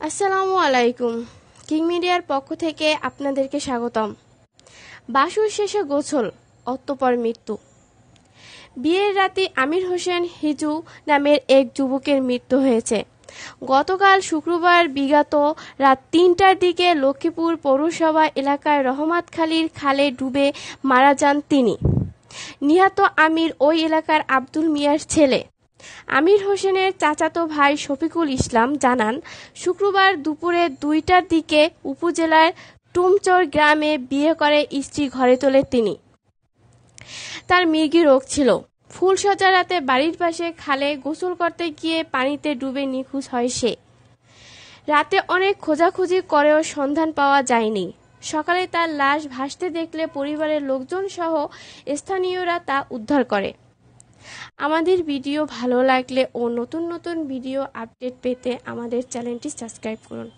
আসসালামু আলাইকুম। কিং মিডিয়ার পক্ষ থেকে আপনাদেরকে স্বাগতম। বাসুর শেষে গোছল অত্যপর মৃত্যু। বিয়ের রাতে আমির হোসেন হিজু নামের এক যুবকের মৃত্যু হয়েছে। গতকাল শুক্রবার বিগত রাত তিনটার দিকে লক্ষ্মীপুর পৌরসভা এলাকায় রহমাতখালীর খালে ডুবে মারা যান তিনি। নিহত আমির ওই এলাকার আব্দুল মিয়ার ছেলে। আমির হোসেনের চাচাতো ভাই শফিকুল ইসলাম জানান, শুক্রবার দুপুরে দুইটার দিকে উপজেলার টুমচর গ্রামে বিয়ে করে স্ত্রী ঘরে তোলে তিনি। তার মির্গি রোগ ছিল। ফুলসজ্জা রাতে বাড়ির পাশে খালে গোসল করতে গিয়ে পানিতে ডুবে নিখোঁজ হয় সে। রাতে অনেক খোঁজাখুঁজি করেও সন্ধান পাওয়া যায়নি। সকালে তার লাশ ভাসতে দেখলে পরিবারের লোকজন সহ স্থানীয়রা তা উদ্ধার করে। আমাদের ভিডিও ভালো লাগলে ও নতুন নতুন ভিডিও আপডেট পেতে আমাদের চ্যানেলটি সাবস্ক্রাইব করুন।